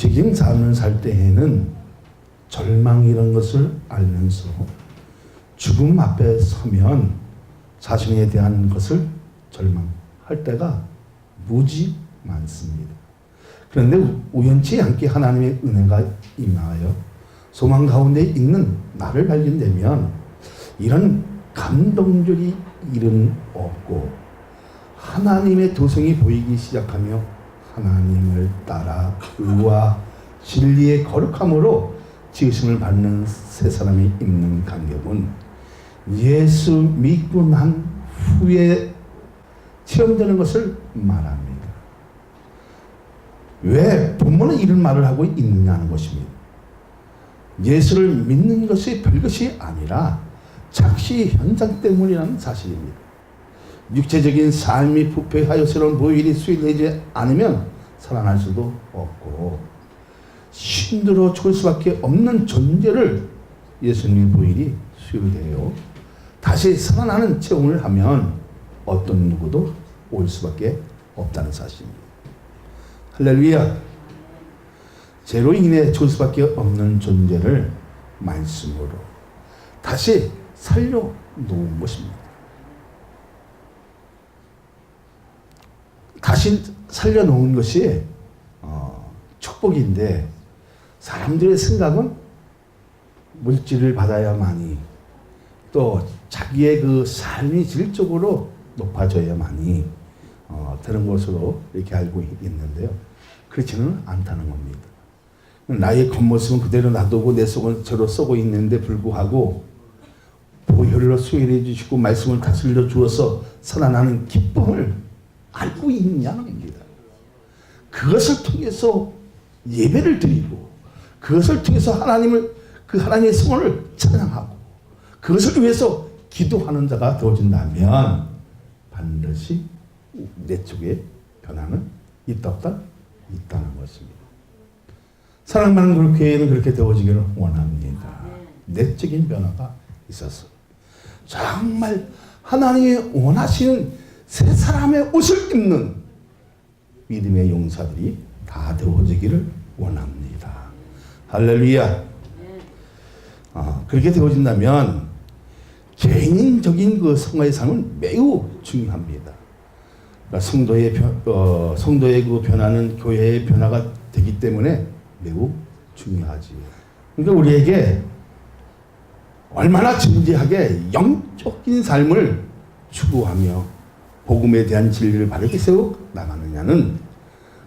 육체적인 삶을 살 때에는 절망이라는 것을 알면서 죽음 앞에 서면 자신에 대한 것을 절망할 때가 무지 많습니다. 그런데 우연치 않게 하나님의 은혜가 임하여 소망 가운데 있는 나를 발견되면 이런 감동적인 일은 없고 하나님의 도성이 보이기 시작하며 하나님을 따라 의와 진리의 거룩함으로 지으심을 받는 세 사람이 있는 간격은 예수 믿고 난 후에 체험되는 것을 말합니다. 왜 본문은 이런 말을 하고 있느냐는 것입니다. 예수를 믿는 것이 별것이 아니라 착시 현상 때문이라는 사실입니다. 육체적인 삶이 부패하여 새로운 보일이 수행되지 않으면 살아날 수도 없고 힘들어 죽을 수밖에 없는 존재를 예수님 보일이 수용되어 다시 살아나는 체험을 하면 어떤 누구도 올 수밖에 없다는 사실입니다. 할렐루야. 죄로 인해 죽을 수밖에 없는 존재를 말씀으로 다시 살려 놓은 것입니다. 다시 살려 놓은 것이 어, 축복인데 사람들의 생각은 물질을 받아야만이 또 자기의 그 삶이 질적으로 높아져야만이 어, 되는 것으로 이렇게 알고 있는데요. 그렇지는 않다는 겁니다. 나의 겉모습은 그대로 놔두고 내 속은 저로 썩고 있는데 불구하고 보혈로 수혈해 주시고 말씀을 다스려 주어서 살아나는 기쁨을 알고 있느냐는 겁니다. 그것을 통해서 예배를 드리고 그것을 통해서 하나님을 그 하나님의 성원을 찬양하고 그것을 위해서 기도하는 자가 되어진다면 반드시 내 쪽에 변화는 있다 없다 있다는 것입니다. 사랑받는 교회는 그렇게 되어지기를 원합니다. 내적인 변화가 있어서 정말 하나님이 원하시는 새 사람의 옷을 입는 믿음의 용사들이 다 되어지기를 원합니다. 할렐루야. 아, 그렇게 되어진다면 개인적인 그 성화의 삶은 매우 중요합니다. 그러니까 성도의 변, 어, 성도의 그 변화는 교회의 변화가 되기 때문에 매우 중요하지. 그러니까 우리에게 얼마나 진지하게 영적인 삶을 추구하며 복음에 대한 진리를 바르게 세워 나가느냐는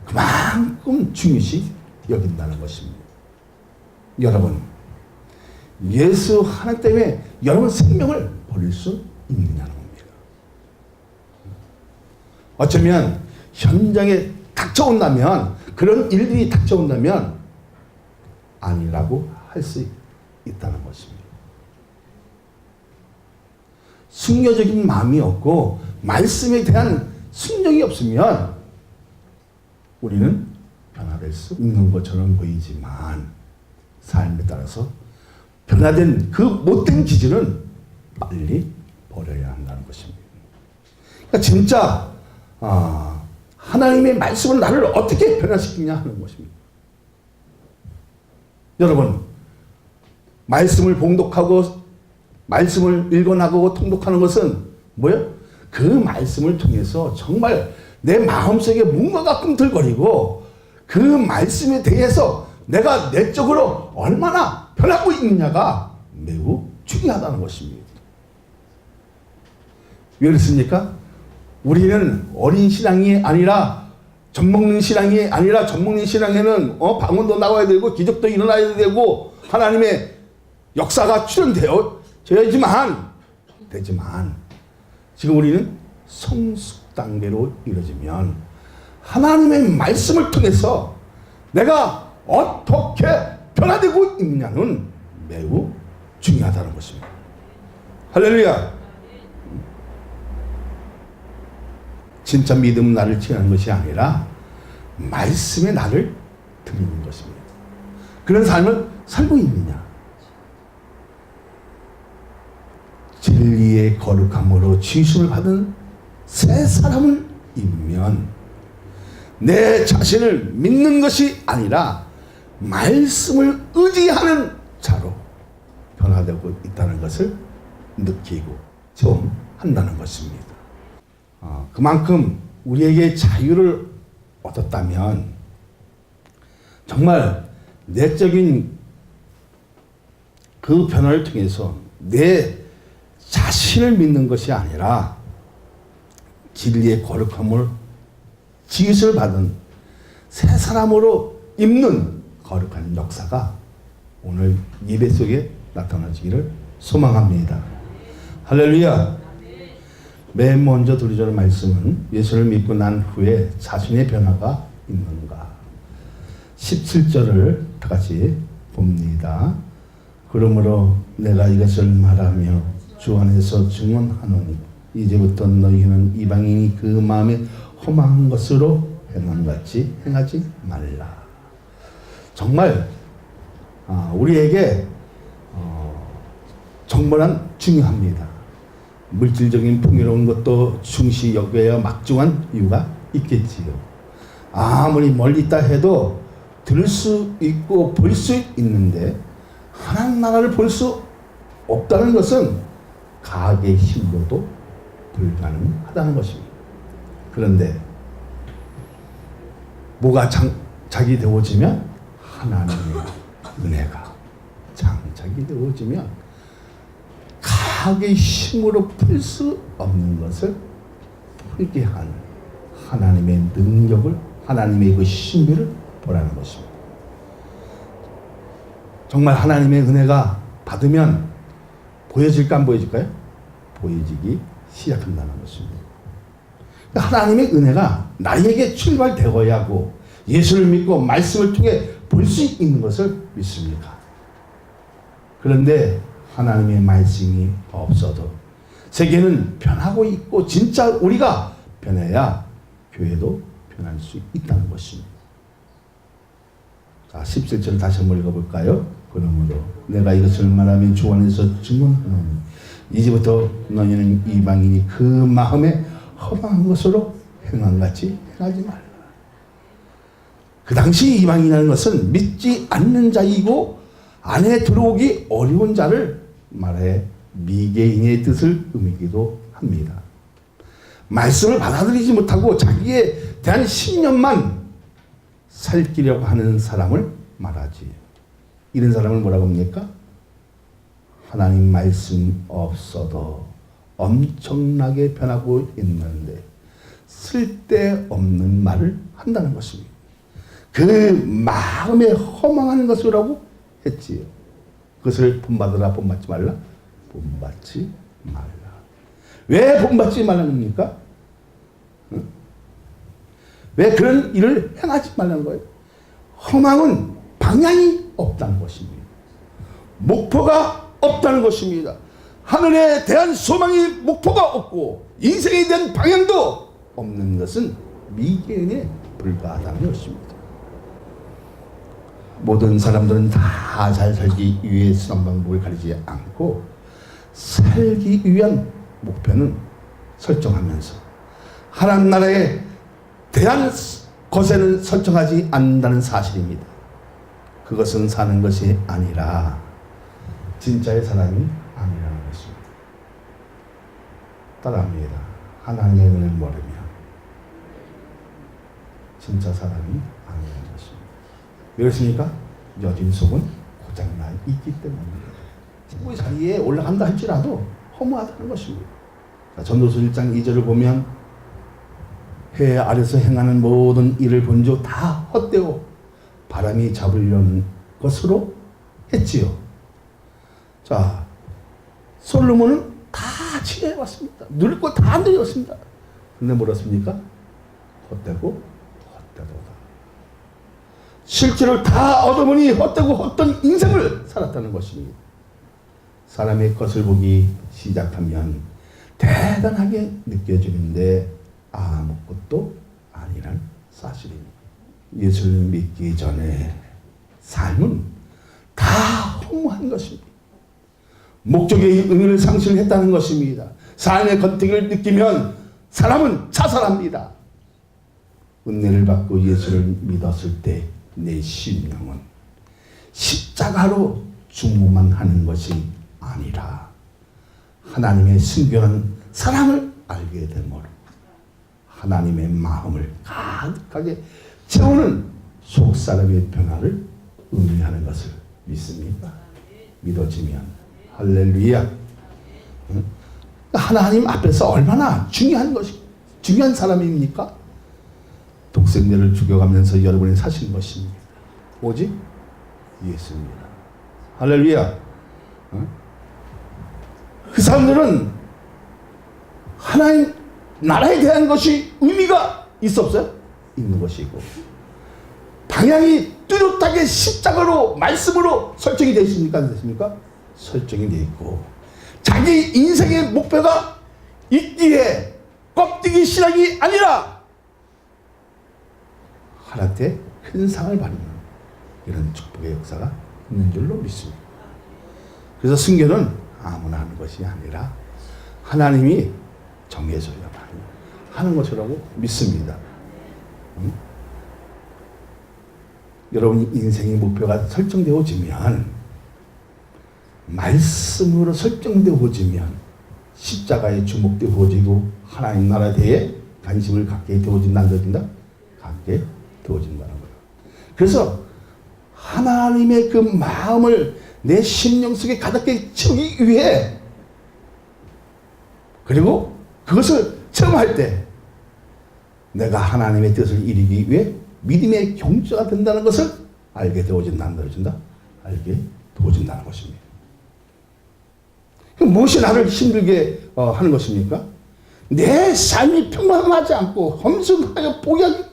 그만큼 중요시 여긴다는 것입니다. 여러분, 예수 하나 때문에 여러분 생명을 버릴 수 있느냐는 겁니다. 어쩌면 현장에 닥쳐온다면 그런 일들이 닥쳐온다면 아니라고 할 수 있다는 것입니다. 순교적인 마음이 없고 말씀에 대한 순종이 없으면 우리는 변화될 수 있는 것처럼 보이지만 삶에 따라서 변화된 그 못된 기질은 빨리 버려야 한다는 것입니다. 그러니까 진짜 아, 하나님의 말씀은 나를 어떻게 변화시키냐 하는 것입니다. 여러분 말씀을 봉독하고 말씀을 읽어나가고 통독하는 것은 뭐요? 그 말씀을 통해서 정말 내 마음속에 뭔가가 꿈틀거리고 그 말씀에 대해서 내가 내적으로 얼마나 변하고 있느냐가 매우 중요하다는 것입니다. 왜 그렇습니까? 우리는 어린 신앙이 아니라 젖먹는 신앙이 아니라 젖먹는 신앙에는 어, 방언도 나와야 되고 기적도 일어나야 되고 하나님의 역사가 출현되어야지만 되지만 지금 우리는 성숙 단계로 이루어지면 하나님의 말씀을 통해서 내가 어떻게 변화되고 있느냐는 매우 중요하다는 것입니다. 할렐루야. 진짜 믿음은 나를 지하는 것이 아니라 말씀에 나를 드리는 것입니다. 그런 삶을 살고 있느냐? 진리의 거룩함으로 지심을 받은 새 사람을 입면 내 자신을 믿는 것이 아니라 말씀을 의지하는 자로 변화되고 있다는 것을 느끼고 체험한다는 것입니다. 아, 그만큼 우리에게 자유를 얻었다면 정말 내적인 그 변화를 통해서 내 자신을 믿는 것이 아니라 진리의 거룩함을 지읒을 받은 새 사람으로 입는 거룩한 역사가 오늘 예배 속에 나타나시기를 소망합니다. 할렐루야. 맨 먼저 드리자는 말씀은 예수를 믿고 난 후에 자신의 변화가 있는가. 17절을 다 같이 봅니다. 그러므로 내가 이것을 말하며 주 안에서 증언하노니 이제부터 너희는 이방인이 그 마음에 험한 것으로 행한 같이 행하지 말라. 정말 아, 우리에게 어, 정말 중요합니다. 물질적인 풍요로운 것도 중시 여겨야 막중한 이유가 있겠지요. 아무리 멀리 있다 해도 들을 수 있고 볼 수 있는데 하나님 나라를 볼 수 없다는 것은 가계의 힘으로도 불가능하다는 것입니다. 그런데 뭐가 장착이 되어지면 하나님의 은혜가 장착이 되어지면 가계의 힘으로 풀 수 없는 것을 풀게 하는 하나님의 능력을 하나님의 그 신비를 보라는 것입니다. 정말 하나님의 은혜가 받으면 보여질까 안 보여질까요? 보여지기 시작한다는 것입니다. 하나님의 은혜가 나에게 출발되어야 하고 예수를 믿고 말씀을 통해 볼 수 있는 것을 믿습니까? 그런데 하나님의 말씀이 없어도 세계는 변하고 있고 진짜 우리가 변해야 교회도 변할 수 있다는 것입니다. 자, 17절 다시 한번 읽어볼까요? 그러므로 내가 이것을 말하면 주 안에서 증언하노니 이제부터 너희는 이방인이 그 마음에 허망한 것으로 행한 같이 행하지 말라. 그 당시 이방인이라는 것은 믿지 않는 자이고 안에 들어오기 어려운 자를 말해 미개인의 뜻을 의미기도 합니다. 말씀을 받아들이지 못하고 자기에 대한 신념만 살기려고 하는 사람을 말하지. 이런 사람을 뭐라고 합니까? 하나님 말씀 없어도 엄청나게 변하고 있는데 쓸데없는 말을 한다는 것입니다. 그 마음에 허망한 것이라고 했지요. 그것을 본받으라 본받지 말라 본받지 말라. 왜 본받지 말라는 겁니까? 응? 왜 그런 일을 행하지 말라는 거예요? 허망은 방향이 없다는 것입니다. 목표가 없다는 것입니다. 하늘에 대한 소망이 목표가 없고 인생에 대한 방향도 없는 것은 미개인에 불과하다는 것입니다. 모든 사람들은 다 잘 살기 위해 수단 방법을 가리지 않고 살기 위한 목표는 설정하면서 하나님 나라에 대한 것에는 설정하지 않는다는 사실입니다. 그것은 사는 것이 아니라 진짜의 사람이 아니라는 것입니다. 따라합니다. 하나님의 은혜를 모르면 진짜 사람이 아니라는 것입니다. 왜 그렇습니까? 여진 속은 고장나 있기 때문입니다. 최고의 자리에 올라간다 할지라도 허무하다는 것입니다. 전도서 1장 2절을 보면 해 아래서 행하는 모든 일을 본즉 다 헛되고 바람이 잡으려는 것으로 했지요. 자, 솔로몬은 다 지내왔습니다. 누릴 거다 누렸습니다. 근데 뭐랬습니까? 헛되고 헛되도다. 실제로 다 얻어보니 헛되고 헛된 인생을 살았다는 것입니다. 사람의 것을 보기 시작하면 대단하게 느껴지는데 아무것도 아니란 사실입니다. 예수를 믿기 전에 삶은 다 허무한 것입니다. 목적의 의미를 상실했다는 것입니다. 삶의 권태기를 느끼면 사람은 자살합니다. 은혜를 받고 예수를 믿었을 때 내 심령은 십자가로 중보만 하는 것이 아니라 하나님의 순결한 사랑을 알게 되므로 하나님의 마음을 가득하게 채우는 속사람의 변화를 의미하는 것을 믿습니다. 믿어지면 할렐루야. 응? 하나님 앞에서 얼마나 중요한 것이 중요한 사람입니까? 독생자를 죽여가면서 여러분이 사신 것입니다. 오직 예수입니다. 할렐루야. 응? 그 사람들은 하나님 나라에 대한 것이 의미가 있어 없어요? 있는 것이고 방향이 뚜렷하게 십자가로 말씀으로 설정이 되어 있습니까? 안 됐습니까? 설정이 되어 있고 자기 인생의 목표가 있기에 껍데기 신앙이 아니라 하나님의 큰 상을 받는 이런 축복의 역사가 있는 줄로 믿습니다. 그래서 승계는 아무나 하는 것이 아니라 하나님이 정해져야만 하는 것이라고 믿습니다. 응? 여러분 인생의 목표가 설정되어지면 말씀으로 설정되어지면 십자가에 주목되어지고 하나님 나라에 대해 관심을 갖게 되어진다 안 되어진다? 갖게 되어진다는 거예요. 그래서 하나님의 그 마음을 내 심령 속에 가득히 채우기 위해 그리고 그것을 체험할 때 내가 하나님의 뜻을 이루기 위해 믿음의 경주가 된다는 것을 알게 되어진다 안 되어진다? 알게 되어진다는 것입니다. 무엇이 나를 힘들게 어, 하는 것입니까? 내 삶이 평범하지 않고 험sun하여 포기하기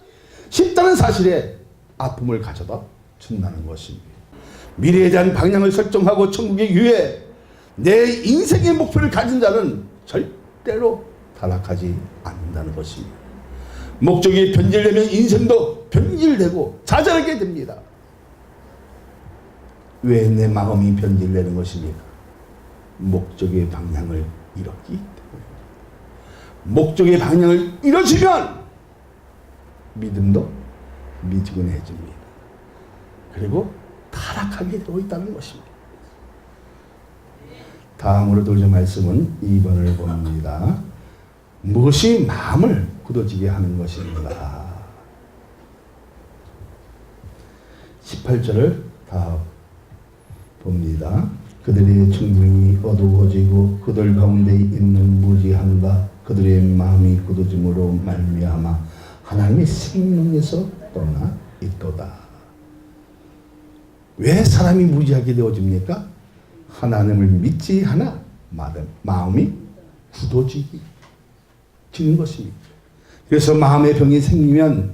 쉽다는 사실에 아픔을 가져다 준다는 것입니다. 미래에 대한 방향을 설정하고 천국에 위해 내 인생의 목표를 가진 자는 절대로 타락하지 않는다는 것입니다. 목적이 변질되면 인생도 변질되고 좌절하게 됩니다. 왜 내 마음이 변질되는 것입니까? 목적의 방향을 잃었기 때문에. 목적의 방향을 잃어지면 믿음도 미지근해집니다. 그리고 타락하게 되어 있다는 것입니다. 다음으로 들을 말씀은 2번을 봅니다. 무엇이 마음을 굳어지게 하는 것인가? 18절을 다 봅니다. 그들의 충동이 어두워지고 그들 가운데 있는 무지함과 그들의 마음이 굳어짐으로 말미암아 하나님의 생명에서 떠나 있도다. 왜 사람이 무지하게 되어집니까? 하나님을 믿지 않아 마음이 굳어지기 지는 것입니다. 그래서 마음의 병이 생기면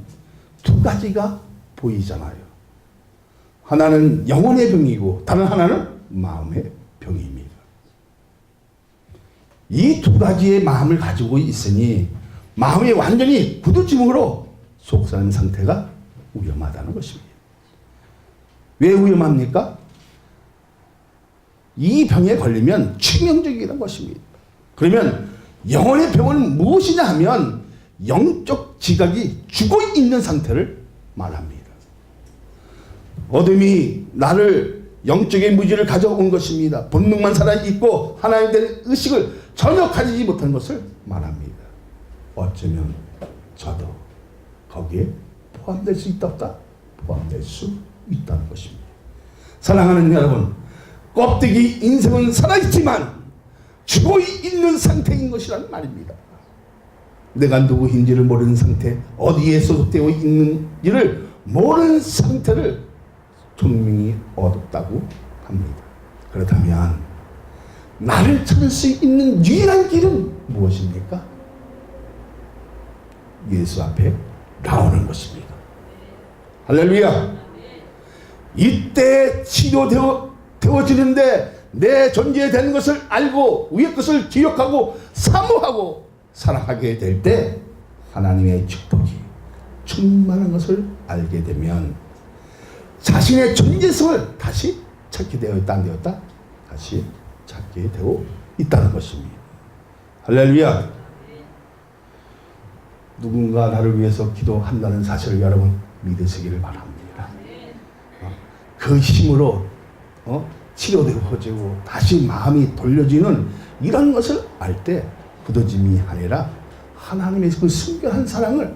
두 가지가 보이잖아요. 하나는 영혼의 병이고 다른 하나는 마음의 병입니다. 이 두 가지의 마음을 가지고 있으니 마음이 완전히 굳어짐으로 속사는 상태가 위험하다는 것입니다. 왜 위험합니까? 이 병에 걸리면 치명적이라는 것입니다. 그러면 영혼의 병은 무엇이냐 하면 영적 지각이 죽어 있는 상태를 말합니다. 어둠이 나를 영적인 무지를 가져온 것입니다. 본능만 살아있고 하나님 된 의식을 전혀 가지지 못한 것을 말합니다. 어쩌면 저도 거기에 포함될 수 있다 없다? 포함될 수 있다는 것입니다. 사랑하는 여러분, 껍데기 인생은 살아있지만 죽어 있는 상태인 것이라는 말입니다. 내가 누구인지를 모르는 상태, 어디에 소속되어 있는지를 모르는 상태를 종명이 어둡다고 합니다. 그렇다면 나를 찾을 수 있는 유일한 길은 무엇입니까? 예수 앞에 나오는 것입니다. 할렐루야. 이때 치료되어 되어지는데 내 존재에 되는 것을 알고 위의 것을 기억하고 사모하고 사랑하게 될 때 하나님의 축복이 충만한 것을 알게 되면 자신의 존재성을 다시 찾게 되어 있다 안 되었다? 다시 찾게 되어 있다는 것입니다. 할렐루야. 누군가 나를 위해서 기도한다는 사실을 여러분 믿으시기를 바랍니다. 그 힘으로 어? 치료되어지고 다시 마음이 돌려지는 이런 것을 알때 굳어짐이 아니라 하나님의 그 순결한 사랑을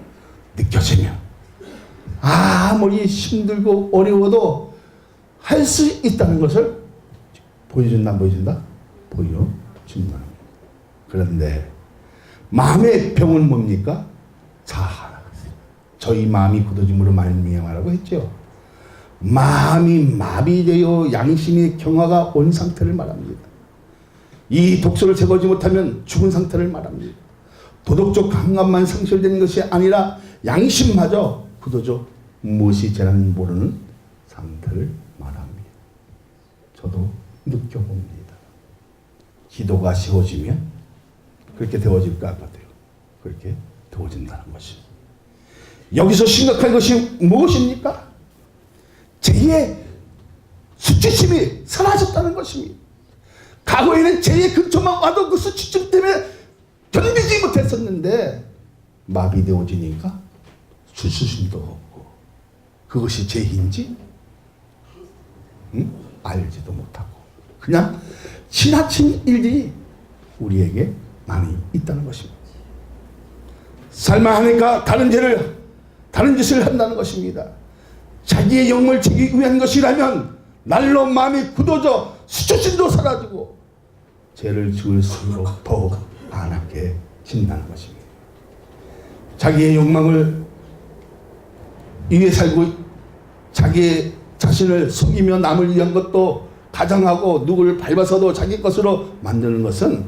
느껴지며 아무리 힘들고 어려워도 할 수 있다는 것을 보여준다 안 보여준다? 보여준다. 그런데 마음의 병은 뭡니까? 자하라. 저희 마음이 굳어짐으로 말미암아라고 했죠. 마음이 마비되어 양심의 경화가 온 상태를 말합니다. 이 독소를 제거하지 못하면 죽은 상태를 말합니다. 도덕적 감각만 상실되는 것이 아니라 양심마저 굳어져 무엇이 죄라는 모르는 상태를 말합니다. 저도 느껴봅니다. 기도가 쉬워지면 그렇게 되어질까 같아요. 그렇게 되어진다는 것이. 여기서 심각한 것이 무엇입니까? 죄의 수치심이 사라졌다는 것입니다. 과거에는 죄의 근처만 와도 그 수치심 때문에 견디지 못했었는데 마비되어지니까 수치심도 없고 그것이 죄인지 응? 알지도 못하고 그냥 지나친 일들이 우리에게 많이 있다는 것입니다. 살만하니까 다른 죄를 다른 짓을 한다는 것입니다. 자기의 영을 지기 위한 것이라면 날로 마음이 굳어져 수초심도 사라지고 죄를 지을수록 더욱 안하게 진다는 것입니다. 자기의 욕망을 위해 살고 자기의 자신을 속이며 남을 위한 것도 가장하고 누구를 밟아서도 자기 것으로 만드는 것은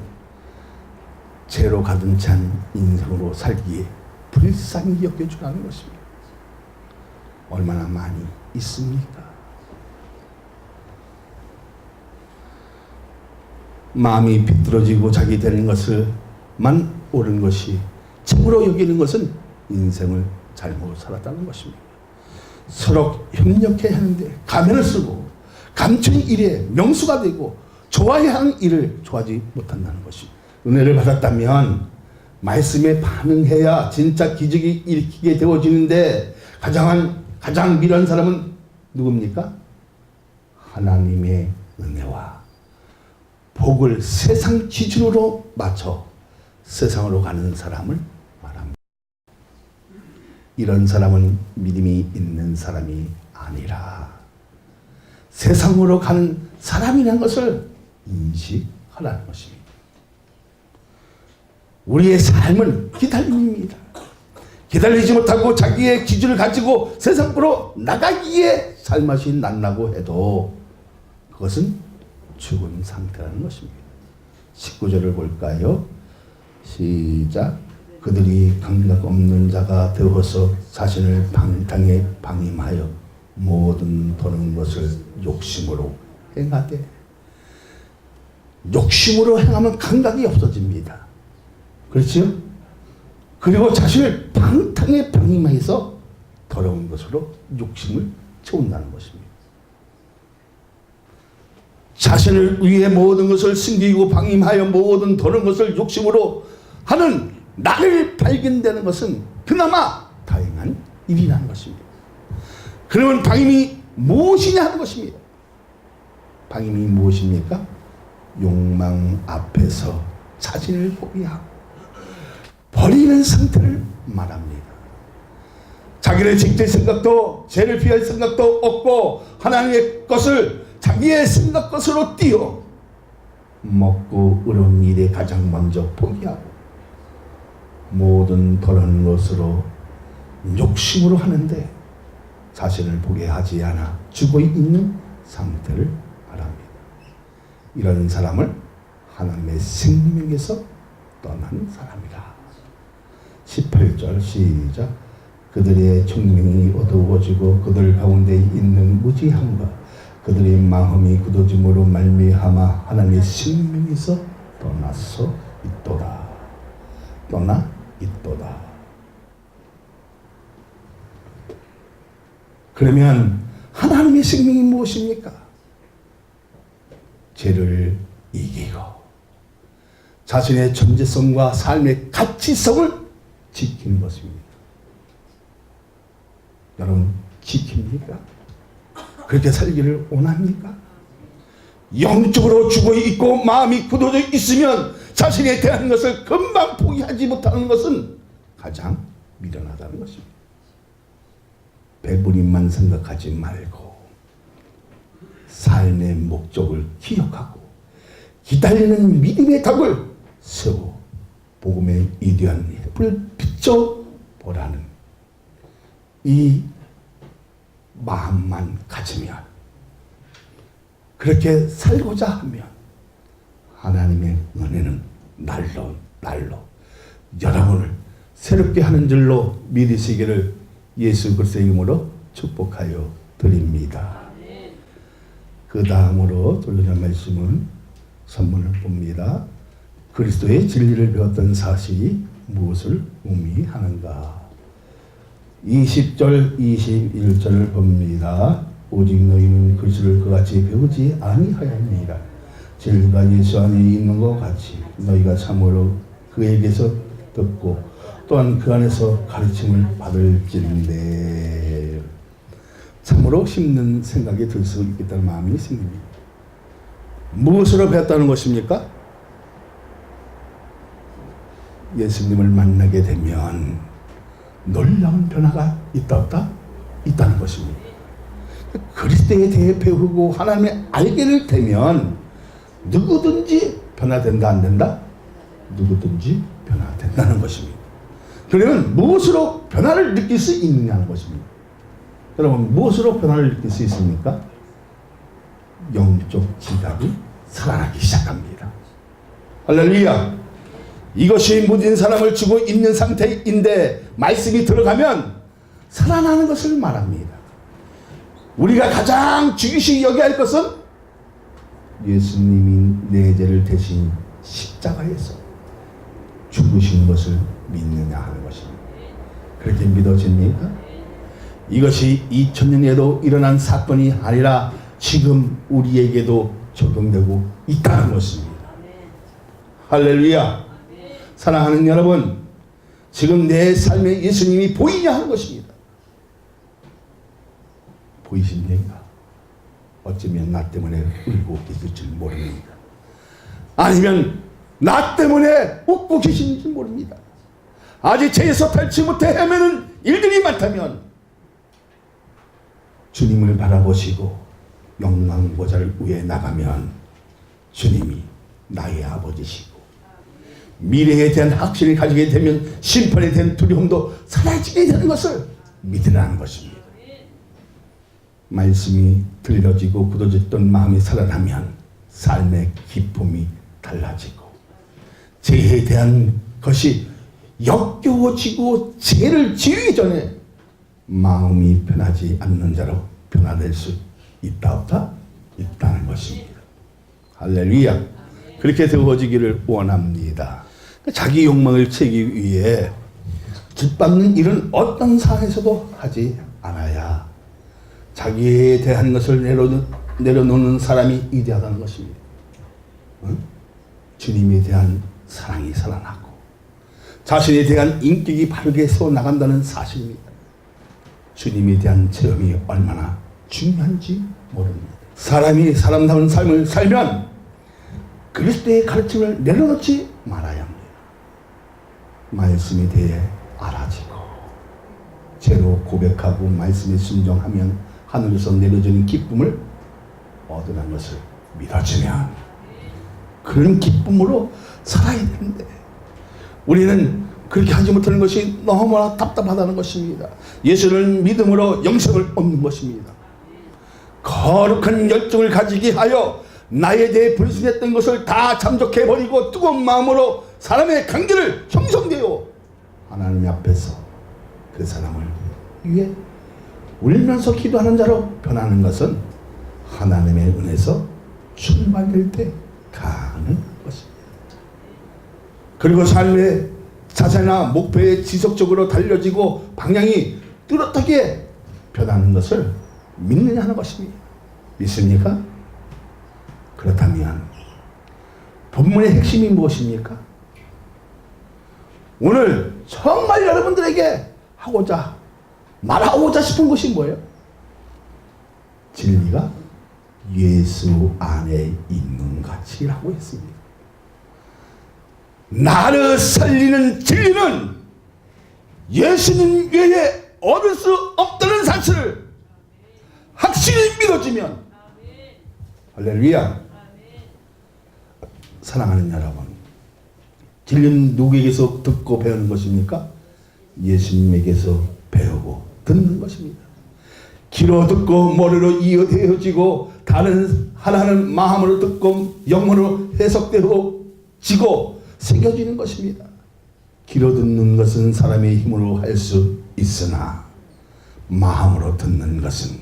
죄로 가득 찬 인생으로 살기에 불쌍히 여겨주라는 것입니다. 얼마나 많이 있습니까? 마음이 비뚤어지고 자기 되는 것을만 옳은 것이 참으로 여기는 것은 인생을 잘못 살았다는 것입니다. 서로 협력해야 하는데 가면을 쓰고 감춘 일에 명수가 되고 좋아야 하는 일을 좋아하지 못한다는 것이 은혜를 받았다면 말씀에 반응해야 진짜 기적이 일으키게 되어지는데 가장 가장 미련한 사람은 누굽니까? 하나님의 은혜와 복을 세상 기준으로 맞춰 세상으로 가는 사람을 말합니다. 이런 사람은 믿음이 있는 사람이 아니라 세상으로 가는 사람이라는 것을 인식하라는 것입니다. 우리의 삶은 기다림입니다. 기다리지 못하고 자기의 기준을 가지고 세상으로 나가기에 살맛이 난다고 해도 그것은 죽은 상태라는 것입니다. 19절을 볼까요? 시작. 그들이 감각 없는 자가 되어서 자신을 방탕에 방임하여 모든 도는 것을 욕심으로 행하되 욕심으로 행하면 감각이 없어집니다. 그렇지요? 그리고 자신을 방탕에 방임해서 더러운 것으로 욕심을 채운다는 것입니다. 자신을 위해 모든 것을 숨기고 방임하여 모든 더러운 것을 욕심으로 하는 나를 발견되는 것은 그나마 다행한 일이라는 것입니다. 그러면 방임이 무엇이냐 하는 것입니다. 방임이 무엇입니까? 욕망 앞에서 자신을 포기하고 버리는 상태를 말합니다. 자기를 지킬 생각도 죄를 피할 생각도 없고 하나님의 것을 자기의 생각 것으로 띄어 먹고 의로운 일에 가장 먼저 포기하고 모든 더러운 것으로 욕심으로 하는데 자신을 보게 하지 않아 죽어 있는 상태를 말합니다. 이런 사람을 하나님의 생명에서 떠난 사람이라. 18절 시작 그들의 총명이 어두워지고 그들 가운데 있는 무지함과 그들의 마음이 굳어짐으로 말미암아 하나님의 생명에서 떠나서 있도다 떠나 있도다 그러면 하나님의 생명이 무엇입니까? 죄를 이기고 자신의 존재성과 삶의 가치성을 지키는 것입니다. 여러분 지킵니까? 그렇게 살기를 원합니까? 영적으로 죽어 있고 마음이 굳어져 있으면 자신에 대한 것을 금방 포기하지 못하는 것은 가장 미련하다는 것입니다. 배부림만 생각하지 말고 삶의 목적을 기억하고 기다리는 믿음의 덕을 세워 복음의 이대한 햇불 비춰 보라는 이 마음만 가지면 그렇게 살고자 하면 하나님의 은혜는 날로 날로 여러분을 새롭게 하는 줄로 믿으시기를 예수 그리스도의 이름으로 축복하여 드립니다. 그 다음으로 돌려는 말씀은 선문을 봅니다. 그리스도의 진리를 배웠던 사실이 무엇을 의미하는가? 20절, 21절을 봅니다. 오직 너희는 그리스도를 그같이 배우지 아니하였느니라. 진리가 예수 안에 있는 것 같이 너희가 참으로 그에게서 듣고 또한 그 안에서 가르침을 받을진데 참으로 힘든 생각이 들 수 있겠다는 마음이 생깁니다. 무엇으로 배웠다는 것입니까? 예수님을 만나게 되면 놀라운 변화가 있다 없다? 있다는 것입니다. 그리스도에 대해 배우고 하나님의 알게를 되면 누구든지 변화된다 안 된다? 누구든지 변화된다는 것입니다. 그러면 무엇으로 변화를 느낄 수 있느냐는 것입니다. 여러분 무엇으로 변화를 느낄 수 있습니까? 영적 지각이 살아나기 시작합니다. 할렐루야. 이것이 모든 사람을 주고 있는 상태인데 말씀이 들어가면 살아나는 것을 말합니다. 우리가 가장 중요시 여겨야 할 것은 예수님이 내 죄를 대신 십자가에서 죽으신 것을 믿느냐 하는 것입니다. 그렇게 믿어집니까? 이것이 2000년에도 일어난 사건이 아니라 지금 우리에게도 적용되고 있다는 것입니다. 할렐루야. 사랑하는 여러분, 지금 내 삶에 예수님이 보이냐 하는 것입니다. 보이십니까? 어쩌면 나 때문에 울고 있을지 모릅니다. 아니면 나 때문에 웃고 계신지 모릅니다. 아직 죄에서 탈취 못해 헤매는 일들이 많다면 주님을 바라보시고 영광 보좌를 위에 나가면 주님이 나의 아버지시고 미래에 대한 확신을 가지게 되면 심판에 대한 두려움도 사라지게 되는 것을 믿으라는 것입니다. 말씀이 들려지고 굳어졌던 마음이 살아나면 삶의 기쁨이 달라지고 죄에 대한 것이 역겨워지고 죄를 지우기 전에 마음이 변하지 않는 자로 변화될 수 있다 없다? 있다는 것입니다. 할렐루야. 그렇게 되어지기를 원합니다. 자기 욕망을 채기 위해 짓밟는 일은 어떤 상황에서도 하지 않아야 자기에 대한 것을 내려놓, 내려놓는 사람이 이대하다는 것입니다. 응? 주님에 대한 사랑이 살아나고 자신에 대한 인격이 바르게 세워나간다는 사실입니다. 주님에 대한 체험이 얼마나 중요한지 모릅니다. 사람이 사람다운 삶을 살면 그리스도의 가르침을 내려놓지 말아야 합니다. 말씀에 대해 알아지고 죄로 고백하고 말씀에 순종하면 하늘에서 내려주는 기쁨을 얻으라는 것을 믿어주면 그런 기쁨으로 살아야 되는데 우리는 그렇게 하지 못하는 것이 너무나 답답하다는 것입니다. 예수를 믿음으로 영생을 얻는 것입니다. 거룩한 열정을 가지게 하여 나에 대해 불순했던 것을 다 잠적해 버리고 뜨거운 마음으로 사람의 관계를 형성되어 하나님 앞에서 그 사람을 위해 울면서 기도하는 자로 변하는 것은 하나님의 은혜에서 출발될 때 가는 것입니다. 그리고 삶의 자세나 목표에 지속적으로 달려지고 방향이 뚜렷하게 변하는 것을 믿느냐 하는 것입니다. 믿습니까? 그렇다면 본문의 핵심이 무엇입니까? 오늘 정말 여러분들에게 하고자 말하고자 싶은 것이 뭐예요? 진리가 예수 안에 있는 것이라고 했습니다. 나를 살리는 진리는 예수님 외에 얻을 수 없다는 사실을 확실히 믿어지면 할렐루야 사랑하는 여러분 진리는 누구에게서 듣고 배우는 것입니까? 예수님에게서 배우고 듣는 것입니다. 귀로 듣고 머리로 이어지고 다른 하나는 마음으로 듣고 영으로 해석되고 지고 새겨지는 것입니다. 귀로 듣는 것은 사람의 힘으로 할 수 있으나 마음으로 듣는 것은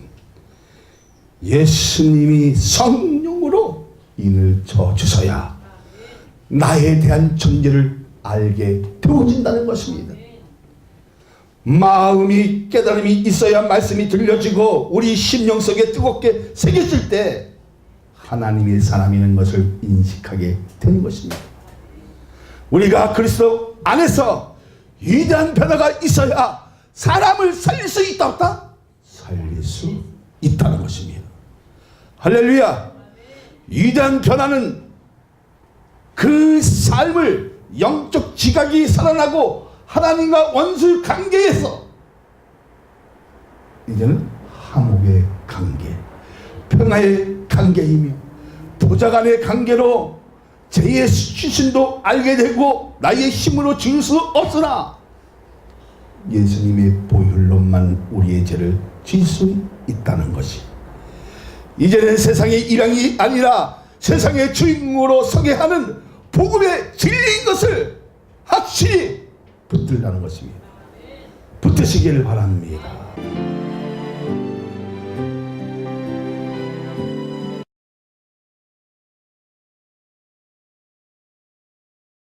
예수님이 성령으로 인을 쳐 주셔야 나에 대한 존재를 알게 되어진다는 것입니다. 마음이 깨달음이 있어야 말씀이 들려지고 우리 심령 속에 뜨겁게 새겨질 때 하나님의 사람이라는 것을 인식하게 되는 것입니다. 우리가 그리스도 안에서 위대한 변화가 있어야 사람을 살릴 수 있다 없다? 살릴 수 있다는 것입니다. 할렐루야. 위대한 변화는 그 삶을 영적 지각이 살아나고 하나님과 원수 관계에서 이제는 화목의 관계, 평화의 관계이며 보좌간의 관계로 죄의 수신도 알게 되고 나의 힘으로 지을 수 없으나 예수님의 보혈로만 우리의 죄를 지을 수 있다는 것이 이제는 세상의 일왕이 아니라 세상의 주인공으로 서게 하는 복음의 진리인 것을 확실히 붙들라는 것입니다. 붙으시기를 바랍니다.